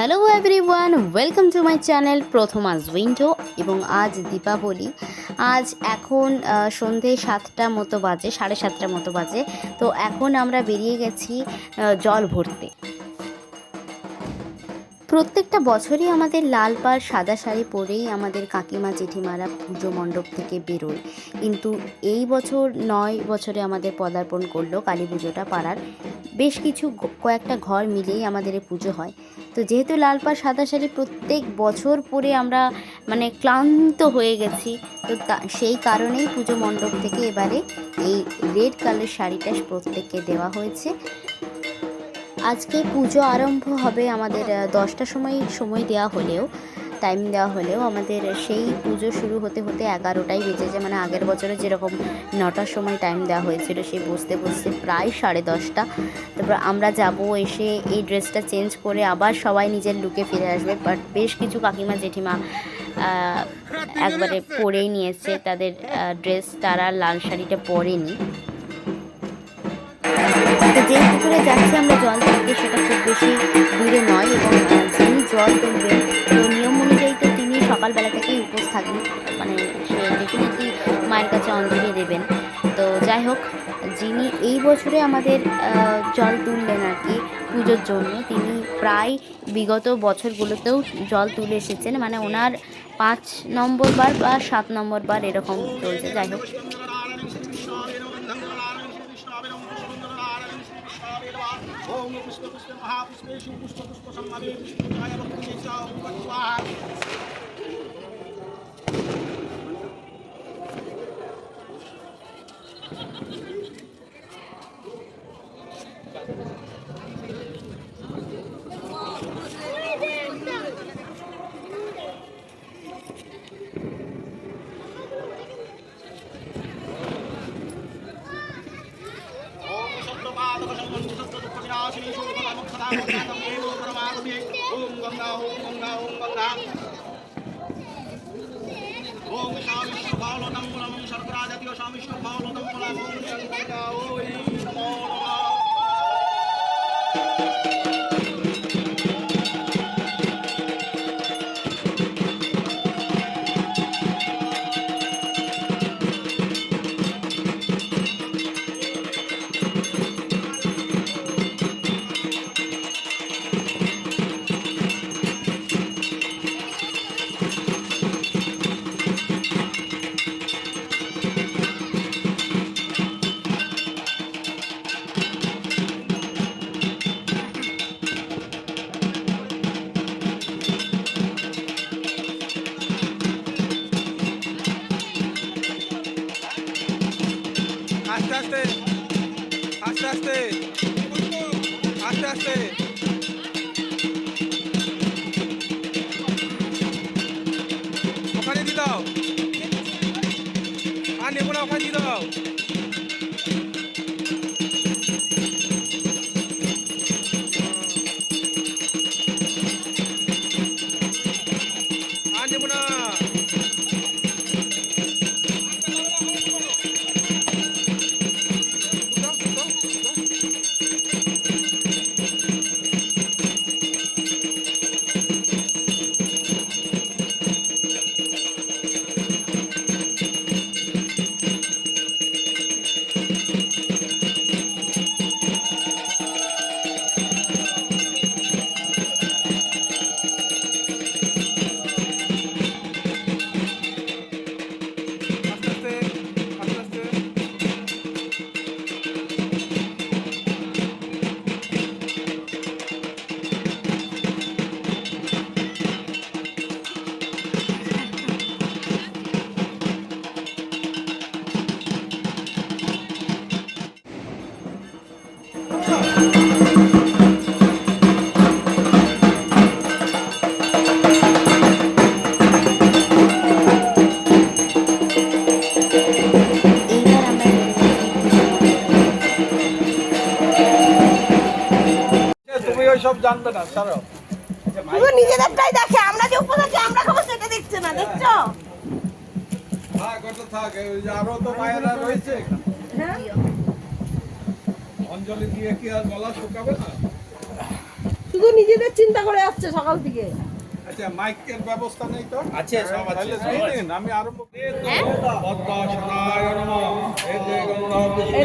Hello every one welcome to my channel প্রথম আজ window এবং আজ দীপাবলি। আজ এখন সন্ধে সাতটা মতো বাজে, সাড়ে সাতটা মতো বাজে। তো এখন আমরা বেরিয়ে গেছি জল ভরতে। প্রত্যেকটা বছরই আমাদের লাল পাড় সাদা শাড়ি পরেই আমাদের কাকিমা জেঠিমারা পুজো মণ্ডপ থেকে বেরোয়। কিন্তু এই বছর নয় বছরে আমাদের পদার্পণ করল কালী পুজোটা পাড়ার। বেশ কিছু কয়েকটা ঘর মিলেই আমাদের এই পুজো হয়। তো যেহেতু লাল পাড় সাদা শাড়ি প্রত্যেক বছর পরে আমরা মানে ক্লান্ত হয়ে গেছি, তো তা- সেই কারণেই পুজো মণ্ডপ থেকে এবারে এই রেড কালার শাড়িটা প্রত্যেককে দেওয়া হয়েছে। আজকে পুজো আরম্ভ হবে আমাদের দশটার সময় সময় দেওয়া হলেও টাইম দেওয়া হলেও আমাদের সেই পুজো শুরু হতে হতে এগারোটাই বেজে যায়। মানে আগের বছরে যেরকম নটার সময় টাইম দেওয়া হয়েছিল, সেই বসতে বসতে প্রায় সাড়ে দশটা। তারপর আমরা যাব এসে এই ড্রেসটা চেঞ্জ করে আবার সবাই নিজের লুকে ফিরে আসবে। বাট বেশ কিছু কাকিমা, জেঠিমা একবারে পরেই নিয়েছে তাদের ড্রেস তারা লাল শাড়িটা পরেনি। তো যেই পুকুরে যাচ্ছি আমরা জল তুলতে সেটা খুব বেশি দূরে নয় এবং যিনি জল তুলবেন, তো নিয়ম অনুযায়ী তো তিনি সকালবেলা থেকেই উপোস থাকেন মানে সে ডেফিনেটলি মায়ের কাছে অঞ্জলি দেবেন। তো যাই হোক, যিনি এই বছরে আমাদের জল তুললেন আর কি পুজোর জন্য, তিনি প্রায় বিগত বছরগুলোতেও জল তুলে এসেছেন। মানে ওনার পাঁচ নম্বর বার বা সাত নম্বর বার এরকম চলছে। যাই হোক। ওম পুষ্প পুষ্প মহাপুষ্পেশু পুষ্প পুষ্প সম্মানে পুষ্পায় ভক্তি শোভা মুক্ষদা মুক্ষদম এব পরমাগমে ওম গঙ্গা ওম গঙ্গা ওম গঙ্গা ওম শামিষ্ণ ভালদম ফুলম শর্করা জাতীয় শামিষ্ণ ভালদম আস্তে আস্তে। আস্তে আস্তে। আস্তে আস্তে। ওখানে দিয়ে আর নেব না ওখানে দিয়ে জানবে না ছাড়ো পুরো নিজেদেরটাই দেখে আমরা যে উপর আছি আমরা খাব সেটা দেখছে না দেখছ? থাক ওটা থাক আরও তো মায়েরা রয়েছে। অঞ্জলি দিয়ে কি আর গলা শুকাবে না? শুধু নিজেদের চিন্তা করে যাচ্ছে সকাল থেকে। আচ্ছা মাইকের ব্যবস্থা নেই তো? আছে, সব আছে, আমি আরম্ভ পদ্মাসনায় এতে গন্ধ এই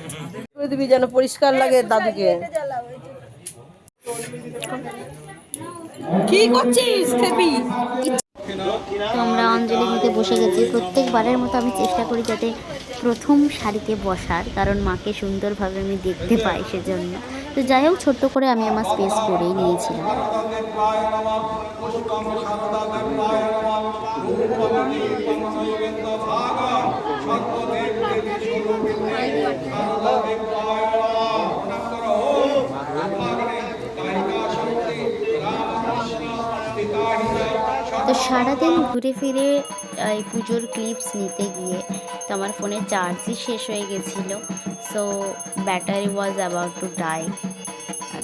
করে দিবি যেন পরিষ্কার লাগে দাদুকে। কি করছিস খেপি? আমরা অঞ্জলি দিতে বসে গেছি। প্রত্যেকবারের মতো আমি চেষ্টা করি যাতে প্রথম সারিতে বসার কারণ মাকে সুন্দরভাবে আমি দেখতে পাই সেজন্য। তো যাই হোক ছোট্ট করে আমি আমার স্পেস করেই নিয়েছিলাম। সারাদিন ঘুরে ফিরে এই পুজোর ক্লিপস নিতে গিয়ে তো আমার ফোনের চার্জই শেষ হয়ে গেছিল। So battery was about to die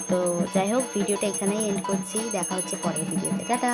তো যাই হোক ভিডিওটা এখানেই এন্ড করছি। দেখা হচ্ছে পরের ভিডিওতে টাটা!